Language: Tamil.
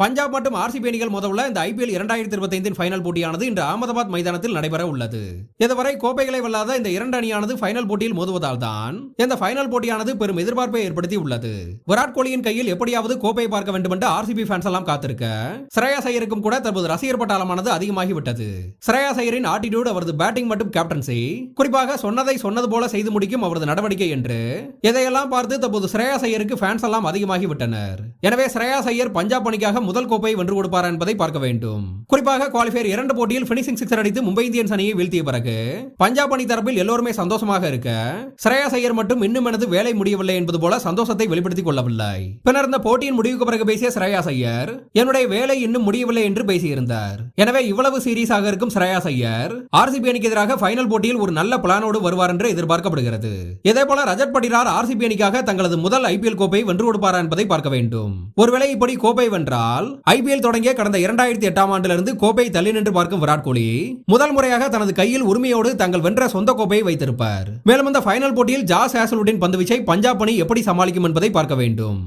பஞ்சாப் மற்றும் ஆர்சிபி அணிகள் மோதவுள்ள இந்த ஐபிஎல் இரண்டாயிரத்தி இருபத்தைந்தின் ஃபைனல் போட்டியானது இன்று அகமதாபாத் மைதானத்தில் நடைபெற உள்ளது இதுவரை கோப்பைகளை வெல்லாத இந்த இரண்டு அணியானது ஃபைனல் போட்டியில் மோதுவதால் தான் இந்த ஃபைனல் போட்டியானது பெரும் எதிர்பார்ப்பை ஏற்படுத்தி உள்ளது விராட் கோலியின் கையில் எப்படியாவது கோப்பையை பார்க்க வேண்டும் என்று ஆர்சிபி ஃபேன்ஸ் எல்லாம் காத்திருக்க ஸ்ரேயா ஐயருக்கும் கூட தற்போது ரசிகர் பட்டாளமானது அதிகமாகிவிட்டது. ஸ்ரேயா ஐயரின் ஆட்டிடியூட் அவரது பேட்டிங் மற்றும் கேப்டன்சி குறிப்பாக சொன்னதை சொன்னது போல செய்து முடிக்கும் அவரது நடவடிக்கை என்று இதையெல்லாம் பார்த்து தற்போது ஸ்ரேயா ஐயருக்கு ஃபேன்ஸ் எல்லாம் அதிகமாகிவிட்டனர். எனவே ஸ்ரேயா ஐயர் பஞ்சாப் அணிக்காக முதல் கோப்பை வென்று கொடுப்பார் என்பதை பார்க்க வேண்டும். குறிப்பாக குவாலிஃபயர் இரண்டு போட்டியில் பினிஷிங் சிக்ஸர் அடித்து மும்பை இந்தியன்ஸ் அணியை வீழ்த்திய பிறகு பஞ்சாப் அணி தரப்பில் எல்லோருமே சந்தோஷமாக இருக்க ஸ்ரேயா ஐயர் மட்டும் இன்னும் எனது வேலை முடியவில்லை என்பது போல சந்தோஷத்தை வெளிப்படுத்திக் கொள்ளவில்லை. பின்னர் இந்த போட்டியின் முடிவுக்கு பிறகு பேசிய ஸ்ரேயா ஐயர் என்னுடைய வேலை இன்னும் முடியவில்லை என்று பேசியிருந்தார். எனவே இவ்வளவு சீரியஸாக இருக்கும் ஸ்ரேயா ஐயர் ஆர்சிபி அணிக்கு எதிராக ஃபைனல் போட்டியில் ஒரு நல்ல பிளானோடு வருவார் என்று எதிர்பார்க்கப்படுகிறது. இதே போல ரஜத் பட்டிரார் ஆர்சிபி அணிக்காக தங்களது முதல் ஐபிஎல் கோப்பை வென்று கொடுப்பாரா என்பதை பார்க்க வேண்டும். ஒருவேளை இப்படி கோப்பை வென்றால் ஐபிஎல் தொடங்கிய கடந்த இரண்டாயிரத்தி எட்டாம் ஆண்டிலிருந்து கோப்பை தள்ளி நின்று பார்க்கும் விராட் கோலி முதல் முறையாக தனது கையில் உரிமையோடு தங்கள் வென்ற சொந்த கோப்பையை வைத்திருப்பார். மேலும் இந்த ஃபைனல் போட்டியில் ஜாஸ் ஹேசலுடன் பந்து வீச்சை பஞ்சாப் அணி எப்படி சமாளிக்கும் என்பதை பார்க்க வேண்டும்.